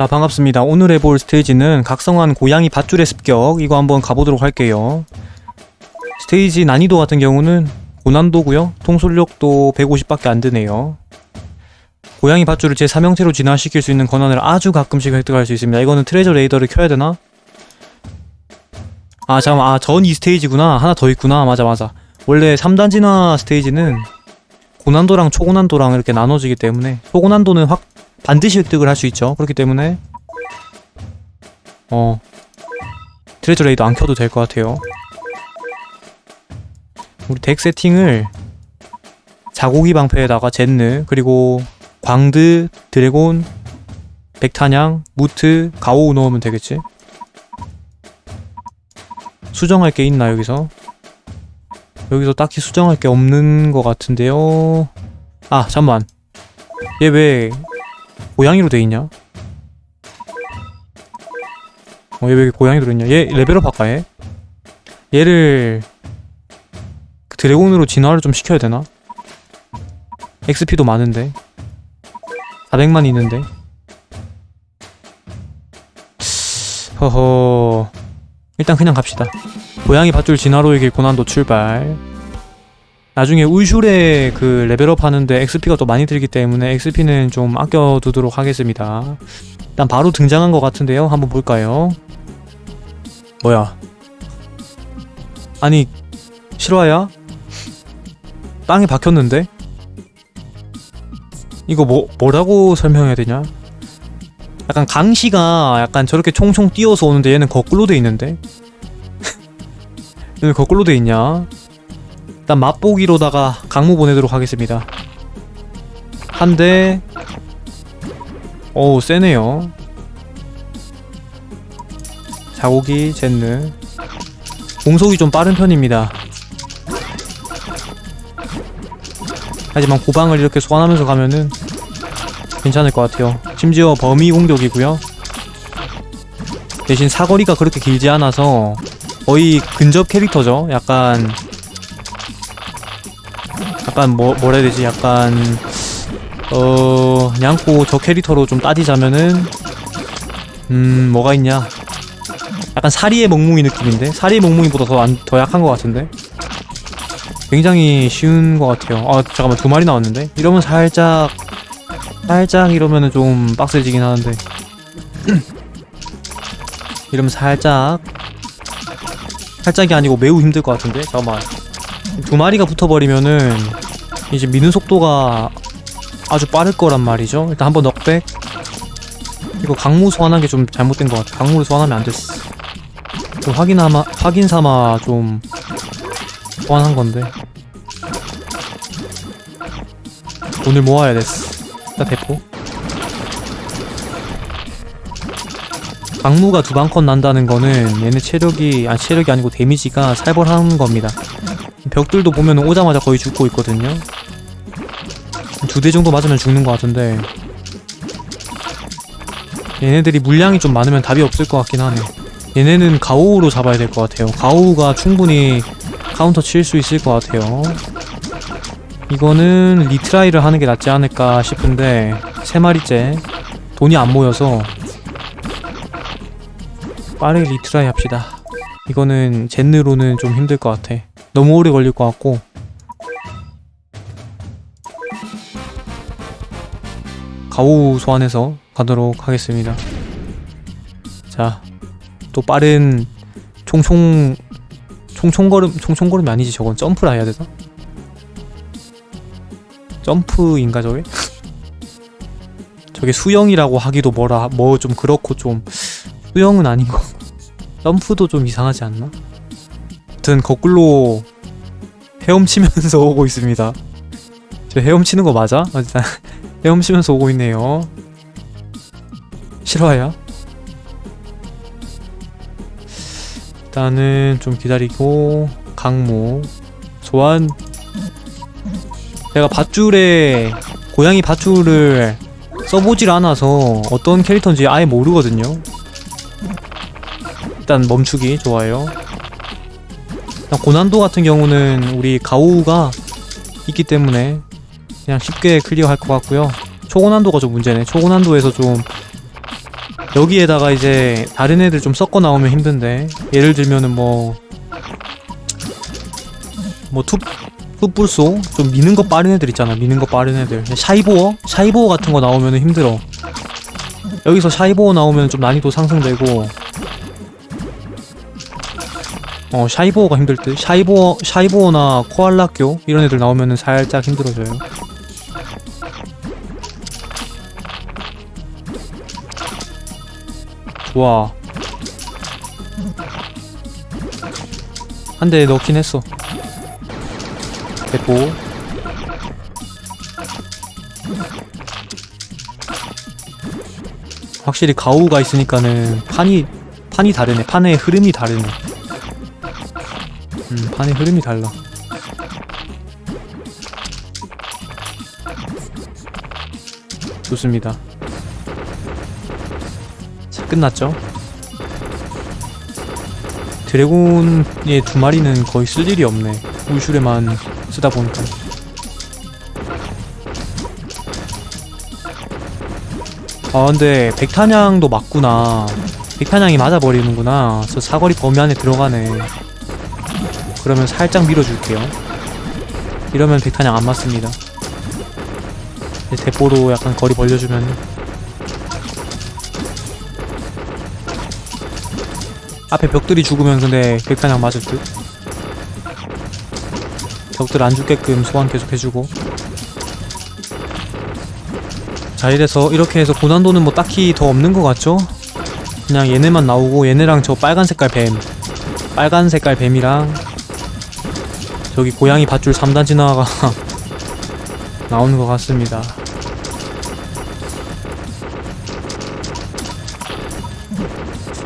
자 반갑습니다. 오늘 해볼 스테이지는 각성한 고양이 밧줄의 습격. 이거 한번 가보도록 할게요. 스테이지 난이도 같은 경우는 고난도고요. 통솔력도 150밖에 안 되네요. 고양이 밧줄을 제 3형체로 진화시킬 수 있는 권한을 아주 가끔씩 획득할 수 있습니다. 이거는 트레저 레이더를 켜야 되나? 아 잠깐만. 아전 이 스테이지구나. 하나 더 있구나. 맞아 맞아. 원래 3단 진화 스테이지는 고난도랑 초고난도랑 이렇게 나눠지기 때문에 초고난도는 확 반드시 획득을 할 수 있죠. 그렇기 때문에 어 트레저 레이더 안 켜도 될 것 같아요. 우리 덱 세팅을 자고기 방패에다가 젠느 그리고 광드, 드래곤, 백탄양, 무트, 가오우 넣으면 되겠지. 수정할 게 있나 여기서? 여기서 딱히 수정할 게 없는 것 같은데요. 아 잠만. 얘 왜 고양이로 돼 있냐? 어, 얘 왜 고양이로 돼 있냐? 얘 레벨업 할까 얘? 얘를 그 드래곤으로 진화를 좀 시켜야 되나? XP도 많은데 400만 있는데 허허 일단 그냥 갑시다 고양이 밧줄 진화로에게 고난도 출발 나중에 울슈레 그 레벨업 하는데 XP가 또 많이 들기 때문에 XP는 좀 아껴두도록 하겠습니다. 일단 바로 등장한 것 같은데요. 한번 볼까요? 뭐야? 아니 실화야? 땅에 박혔는데? 이거 뭐 뭐라고 설명해야 되냐? 약간 강시가 약간 저렇게 총총 뛰어서 오는데 얘는 거꾸로 돼 있는데? 얘는 거꾸로 돼 있냐? 일단 맛보기로다가 강무 보내도록 하겠습니다. 한 대. 어우 세네요. 자고기 젠느. 공속이 좀 빠른 편입니다. 하지만 고방을 이렇게 소환하면서 가면은 괜찮을 것 같아요. 심지어 범위 공격이고요. 대신 사거리가 그렇게 길지 않아서 거의 근접 캐릭터죠. 약간 약간 뭐 뭐라 해야 되지? 약간 어 냥꼬 저 캐릭터로 좀 따지자면은 음 뭐가 있냐? 약간 사리의 멍뭉이 느낌인데 사리의 멍뭉이보다 더 안 더 약한 것 같은데 굉장히 쉬운 것 같아요. 아 잠깐만 두 마리 나왔는데 이러면 살짝 살짝 이러면은 좀 빡세지긴 하는데 이러면 살짝 살짝이 아니고 매우 힘들 것 같은데 잠깐만 두 마리가 붙어버리면은 이제 미는 속도가 아주 빠를 거란 말이죠. 일단 한번 넉백. 이거 강무 소환한 게 좀 잘못된 것 같아. 강무를 소환하면 안 됐어. 좀 확인 하마 확인 삼아 좀 소환한 건데. 돈을 모아야 됐어. 일단 대포. 강무가 두 방 컷 난다는 거는 얘네 체력이 아 체력이 아니고 데미지가 살벌한 겁니다. 벽들도 보면 오자마자 거의 죽고 있거든요. 두 대 정도 맞으면 죽는 것 같은데 얘네들이 물량이 좀 많으면 답이 없을 것 같긴 하네. 얘네는 가오우로 잡아야 될 것 같아요. 가오우가 충분히 카운터 칠 수 있을 것 같아요. 이거는 리트라이를 하는 게 낫지 않을까 싶은데 세 마리째 돈이 안 모여서 빠르게 리트라이 합시다. 이거는 젠느로는 좀 힘들 것 같아. 너무 오래 걸릴 것 같고 가오 소환해서 가도록 하겠습니다. 자, 또 빠른 총총 총총걸음 총총걸음이 아니지 저건 점프라 해야 되나? 점프인가 저게? 저게 수영이라고 하기도 뭐라 뭐 좀 그렇고 좀 수영은 아닌 거. 점프도 좀 이상하지 않나? 아무튼 거꾸로 헤엄치면서 오고 있습니다. 저 헤엄치는 거 맞아? 어, 일단 헤엄치면서 오고 있네요. 실화야? 일단은 좀 기다리고 강무 소환 내가 밧줄에 고양이 밧줄을 써보질 않아서 어떤 캐릭터인지 아예 모르거든요. 일단 멈추기 좋아요. 일단 고난도 같은 경우는 우리 가오우가 있기 때문에 그냥 쉽게 클리어 할 것 같고요. 초고난도가 좀 문제네. 초고난도에서 좀 여기에다가 이제 다른 애들 좀 섞어 나오면 힘든데 예를 들면은 뭐 뭐 투, 풋불소 좀 미는 거 빠른 애들 있잖아 미는 거 빠른 애들 샤이보어? 샤이보어 같은 거 나오면 힘들어 여기서 샤이보어 나오면 좀 난이도 상승되고 어 샤이보어가 힘들 듯. 샤이보어 샤이보어나 코알라교 이런 애들 나오면은 살짝 힘들어져요. 좋아. 한 대 넣긴 했어. 됐고. 확실히 가오가 있으니까는 판이 판이 다르네. 판의 흐름이 다르네 음 판의 흐름이 달라. 좋습니다. 자 끝났죠? 드래곤의 두 마리는 거의 쓸 일이 없네. 울슈레만 쓰다 보니까. 아 근데 백탄양도 맞구나. 백탄양이 맞아버리는구나. 저 사거리 범위 안에 들어가네 그러면 살짝 밀어줄게요. 이러면 백탄양 안 맞습니다. 대포로 약간 거리 벌려주면. 앞에 벽들이 죽으면 근데 백탄양 맞을 듯. 벽들 안 죽게끔 소환 계속 해주고. 자 이래서 이렇게 해서 고난도는 뭐 딱히 더 없는 것 같죠? 그냥 얘네만 나오고 얘네랑 저 빨간 색깔 뱀. 빨간 색깔 뱀이랑 저기 고양이 밧줄 3단 진화가 나오는 것 같습니다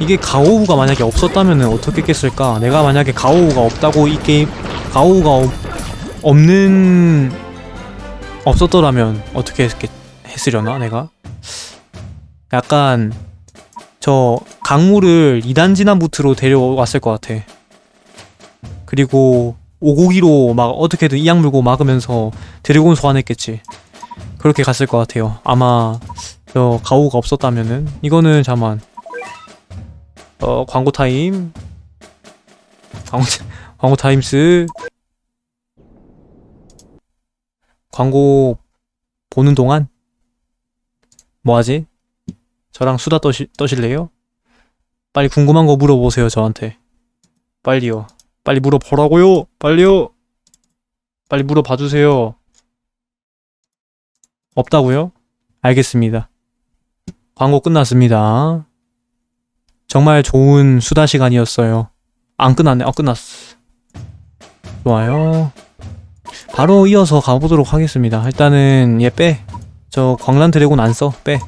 이게 가오우가 만약에 없었다면 어떻게 했을까? 내가 만약에 가오우가 없다고 이 게임 가오우가 없, 없는 없었더라면 어떻게 했겠, 했으려나 내가? 약간 저 강물을 2단 진화 부트로 데려왔을 것 같아. 그리고 오고기로 막 어떻게든 이악 물고 막으면서 드래곤 소환했겠지. 그렇게 갔을 것 같아요. 아마 저 가오가 없었다면은 이거는 잠만 어 광고 타임 광고 광고 타임스 광고 보는 동안 뭐하지? 저랑 수다 떠시, 떠실래요? 빨리 궁금한 거 물어보세요 저한테 빨리요 빨리 물어보라고요. 빨리요. 빨리 물어봐 주세요. 없다고요? 알겠습니다. 광고 끝났습니다. 정말 좋은 수다 시간이었어요. 안 끝났네. 어 끝났어. 좋아요. 바로 이어서 가보도록 하겠습니다. 일단은 얘 빼. 저 광란 드래곤 안 써. 빼.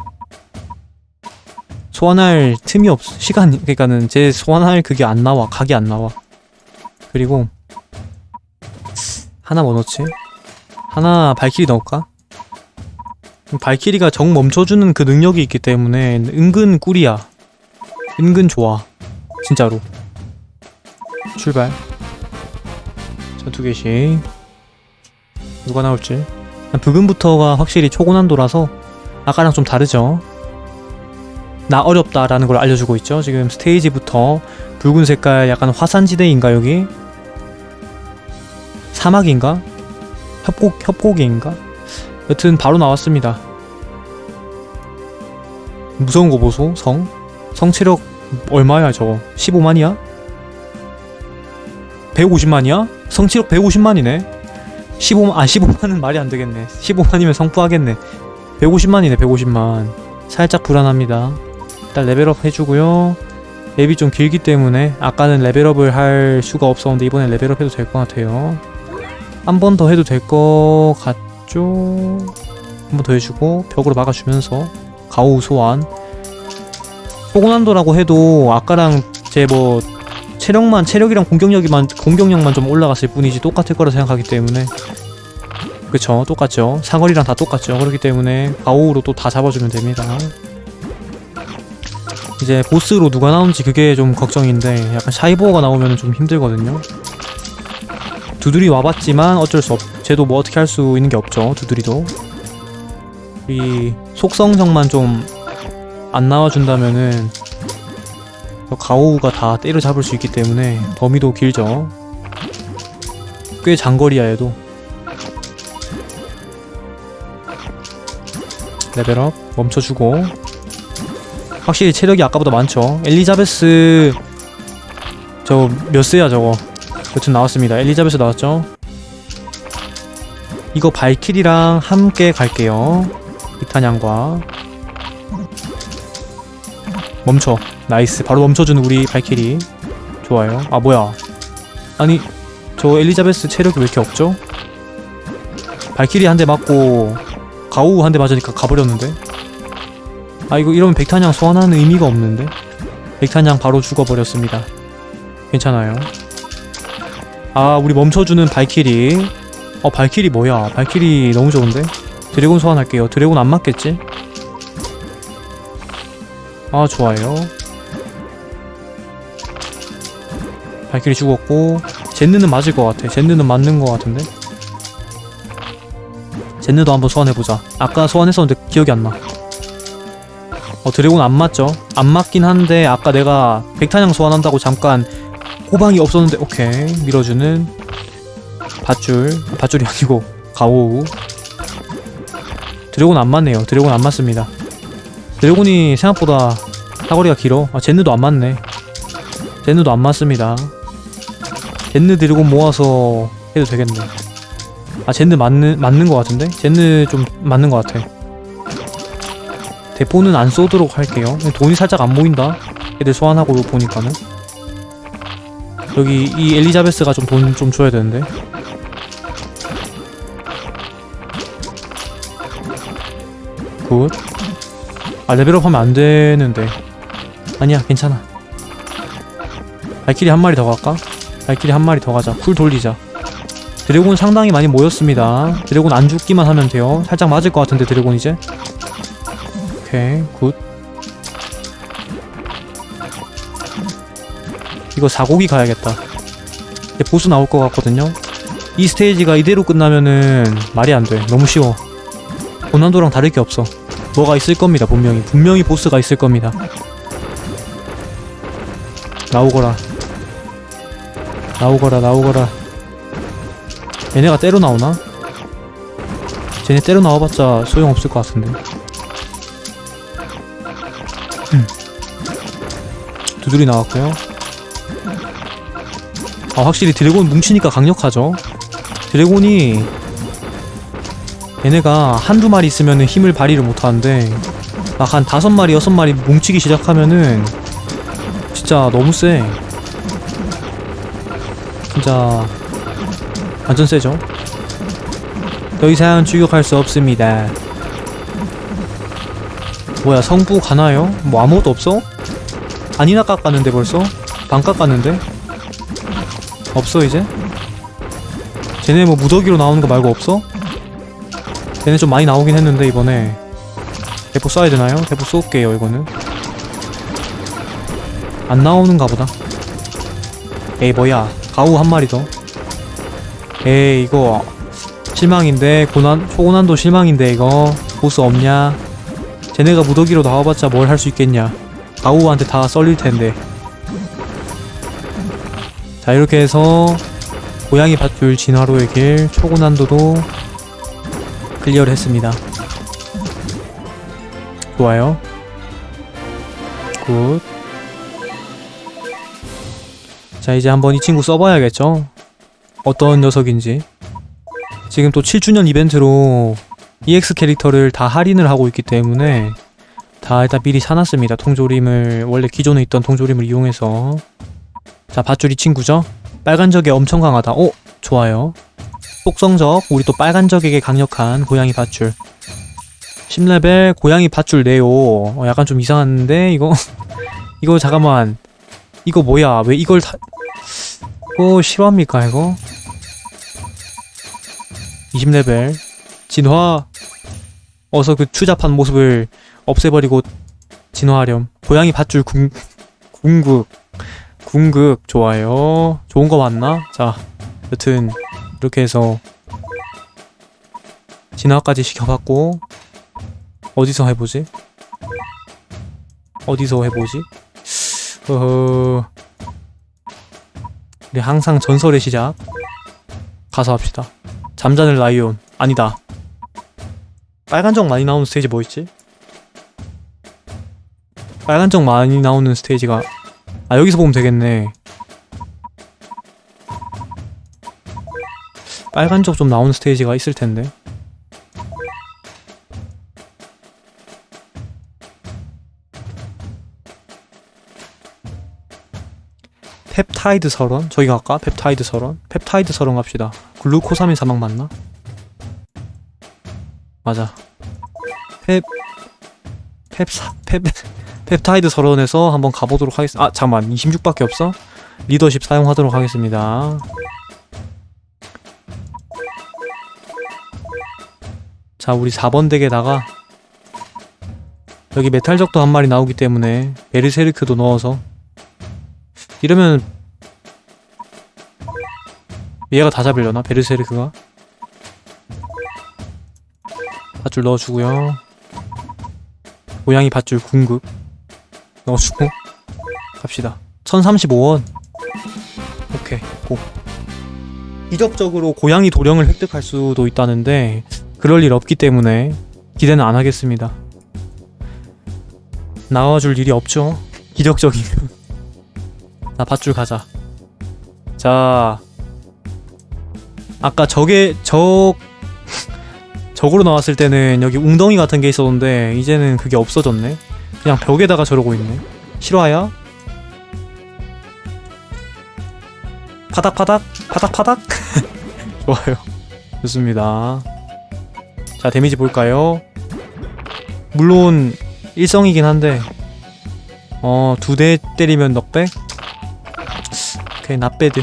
소환할 틈이 없 시간 그러니까는 제 소환할 그게 안 나와. 각이 안 나와 그리고 하나 뭐 넣지? 하나 발키리 넣을까? 발키리가 정 멈춰주는 그 능력이 있기 때문에 은근 꿀이야. 은근 좋아. 진짜로. 출발. 자 두 개씩. 누가 나올지. 부금부터가 확실히 초고난도라서 아까랑 좀 다르죠? 나 어렵다라는 걸 알려주고 있죠? 지금 스테이지부터 붉은 색깔 약간 화산지대인가 여기 사막인가? 협곡 협곡인가? 여튼 바로 나왔습니다. 무서운 거 보소 성. 성체력 얼마야 저거? 15만이야? 150만이야? 성체력 150만이네? 15만 아 15만은 말이 안 되겠네. 15만이면 성부하겠네. 150만이네 150만. 살짝 불안합니다. 일단 레벨업 해주고요. 맵이 좀 길기 때문에 아까는 레벨업을 할 수가 없었는데 이번엔 레벨업 해도 될 것 같아요 한 번 더 해도 될 것 같죠? 한 번 더 해주고 벽으로 막아주면서 가오 소환. 초고난도라고 해도 아까랑 제 뭐 체력만 체력이랑 공격력이만 공격력만 좀 올라갔을 뿐이지 똑같을 거라 생각하기 때문에. 그쵸? 똑같죠? 사거리랑 다 똑같죠? 그렇기 때문에 가오로 또 다 잡아주면 됩니다. 이제 보스로 누가 나오는지 그게 좀 걱정인데 약간 샤이보어가 나오면 좀 힘들거든요 두드리 와봤지만 어쩔 수 없, 쟤도 뭐 어떻게 할 수 있는 게 없죠 두드리도. 이 속성정만 좀 안 나와준다면은 저 가오우가 다 때려잡을 수 있기 때문에 범위도 길죠. 꽤 장거리야 얘도. 레벨업 멈춰주고. 확실히 체력이 아까보다 많죠. 엘리자베스 저 몇 세야 저거 여튼 나왔습니다. 엘리자베스 나왔죠? 이거 발키리랑 함께 갈게요. 이탄양과. 멈춰. 나이스. 바로 멈춰주는 우리 발키리. 좋아요. 아 뭐야. 아니 저 엘리자베스 체력이 왜 이렇게 없죠? 발키리 한 대 맞고 가오우 한 대 맞으니까 가버렸는데? 아 이거 이러면 백탄양 소환하는 의미가 없는데? 백탄양 바로 죽어버렸습니다. 괜찮아요 아 우리 멈춰주는 발키리. 어 발키리 뭐야? 발키리 너무 좋은데? 드래곤 소환할게요. 드래곤 안 맞겠지? 아 좋아요. 발키리 죽었고 젠느는 맞을 것 같아. 젠느는 맞는 것 같은데? 젠느도 한번 소환해보자. 아까 소환했었는데 기억이 안나. 어 드래곤 안 맞죠? 안 맞긴 한데 아까 내가 백탄양 소환한다고 잠깐 호방이 없었는데 오케이. 밀어주는 밧줄. 아, 밧줄이 아니고 가오우 드래곤 안 맞네요. 드래곤 안 맞습니다. 드래곤이 생각보다 사거리가 길어. 아 젠느도 안 맞네. 젠느도 안 맞습니다. 젠느 드래곤 모아서 해도 되겠네. 아 젠느 맞는 맞는 것 같은데? 젠느 좀 맞는 것 같아. 대포는 안 쏘도록 할게요. 돈이 살짝 안 모인다. 애들 소환하고 보니까는 여기 이 엘리자베스가 좀돈좀 줘야 되는데 굿. 아 레벨업 하면 안 되는데. 아니야 괜찮아. 발키리 한 마리 더 갈까? 발키리 한 마리 더 가자. 풀 돌리자. 드래곤 상당히 많이 모였습니다. 드래곤 안 죽기만 하면 돼요. 살짝 맞을 것 같은데 드래곤 이제. 오케이 굿. 이거 사고기 가야겠다. 이제 보스 나올 것 같거든요. 이 스테이지가 이대로 끝나면은 말이 안 돼. 너무 쉬워. 고난도랑 다를 게 없어. 뭐가 있을 겁니다, 분명히. 분명히 보스가 있을 겁니다. 나오거라. 나오거라, 나오거라. 얘네가 때로 나오나? 쟤네 때로 나와봤자 소용없을 것 같은데. 음. 두드리 나왔고요. 아, 확실히 드래곤 뭉치니까 강력하죠. 드래곤이 얘네가 한두 마리 있으면 힘을 발휘를 못하는데 막 한 다섯 마리 여섯 마리 뭉치기 시작하면은 진짜 너무 세 진짜 완전 세죠 더 이상 추격할 수 없습니다 뭐야 성부 가나요? 뭐 아무것도 없어? 아니나 깎았는데 벌써? 반 깎았는데? 없어 이제? 쟤네 뭐 무더기로 나오는 거 말고 없어? 쟤네 좀 많이 나오긴 했는데 이번에. 대포 쏴야 되나요? 대포 쏠게요 이거는. 안 나오는가 보다. 에이 뭐야. 가우 한 마리 더. 에이 이거 실망인데 고난 초고난도 실망인데 이거. 보스 없냐? 쟤네가 무더기로 나와봤자 뭘 할 수 있겠냐? 가우한테 다 썰릴 텐데 자 이렇게 해서 고양이 밧줄 진화로의 길 초고난도도 클리어를 했습니다. 좋아요. 굿. 자, 이제 한번 이 친구 써봐야겠죠? 어떤 녀석인지. 지금 또 7주년 이벤트로 EX 캐릭터를 다 할인을 하고 있기 때문에 다 일단 미리 사놨습니다. 통조림을, 원래 기존에 있던 통조림을 이용해서. 자, 밧줄 이 친구죠? 빨간 적에 엄청 강하다. 오! 좋아요. 속성적 우리 또 빨간적에게 강력한 고양이 밧줄. 10레벨 고양이 밧줄 네오 어, 약간 좀 이상한데 이거? 이거 잠깐만. 이거 뭐야? 왜 이걸 다 이거 싫어합니까 이거? 20레벨. 진화. 어서 그 추잡한 모습을 없애버리고 진화하렴. 고양이 밧줄 궁 궁극 궁극 좋아요 좋은 거 맞나? 자 여튼 이렇게 해서 진화까지 시켜봤고 어디서 해보지? 어디서 해보지? 어허 우리 항상 전설의 시작 가서 합시다 잠자는 라이온 아니다 빨간 적 많이 나오는 스테이지 뭐 있지? 빨간 적 많이 나오는 스테이지가 아 여기서 보면 되겠네 빨간 적좀 나오는 스테이지가 있을 텐데 펩타이드 설원? 저기 갈까? 펩타이드 설원? 펩타이드 설원 갑시다 글루코사민 사막 맞나? 맞아 펩... 펩사... 펩... 펩타이드 설원에서 한번 가보도록 하겠습니다 아 잠깐만 26밖에 없어? 리더십 사용하도록 하겠습니다 자 우리 4번 덱에다가 여기 메탈적도 한 마리 나오기 때문에 베르세르크도 넣어서 이러면 얘가 다 잡으려나? 베르세르크가? 밧줄 넣어주고요 고양이 밧줄 궁극 넣어주고? 갑시다. 1035원. 오케이 고. 기적적으로 고양이 도령을 획득할 수도 있다는데 그럴 일 없기 때문에 기대는 안 하겠습니다. 나와줄 일이 없죠. 기적적이면. 자 밧줄 가자. 자 아까 저게 저 적으로 나왔을 때는 여기 웅덩이 같은 게 있었는데 이제는 그게 없어졌네 그냥 벽에다가 저러고 있네. 실화야? 파닥파닥? 파닥파닥? 좋아요. 좋습니다. 자 데미지 볼까요? 물론 일성이긴 한데 어 두 대 때리면 넉백 오케이 낫배드.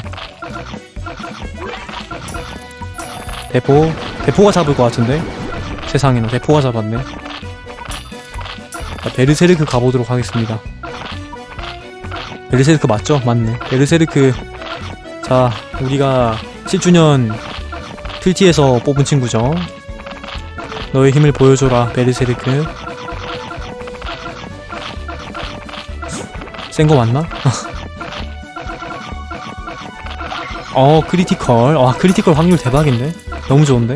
대포? 대포가 잡을 것 같은데? 세상에나 대포가 잡았네. 자, 베르세르크 가보도록 하겠습니다. 베르세르크 맞죠? 맞네. 베르세르크 자 우리가 7주년 틀티에서 뽑은 친구죠. 너의 힘을 보여줘라 베르세르크. 센 거 맞나? 어 크리티컬. 와 크리티컬 확률 대박인데? 너무 좋은데?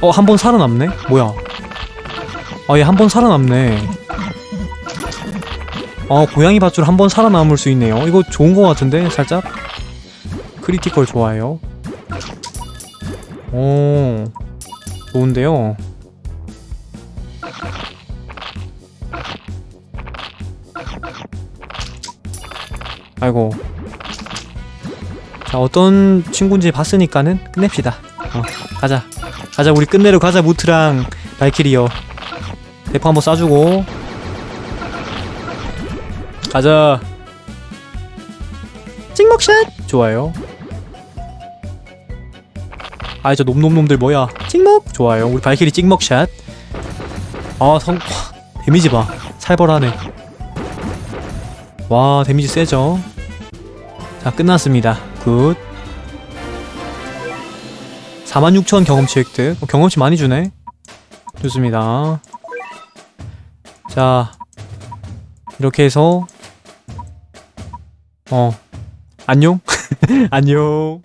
어 한 번 살아남네? 뭐야 아 얘 한 번 살아남네. 어 고양이 밧줄 한 번 살아남을 수 있네요. 이거 좋은 거 같은데 살짝? 크리티컬 좋아요. 오 좋은데요? 아이고. 자 어떤 친구인지 봤으니까는 끝냅시다. 어 가자. 가자 우리 끝내러 가자 무트랑 발키리어 대포 한번 쏴주고. 가자. 찍먹샷! 좋아요. 아이 저 놈놈놈들 뭐야? 찍먹? 좋아요. 우리 발키리 찍먹샷. 아성 데미지 봐. 살벌하네. 와 데미지 세죠? 자 끝났습니다. 굿. 46,000 경험치 획득. 어, 경험치 많이 주네. 좋습니다 자 이렇게 해서 어 안녕? 안녕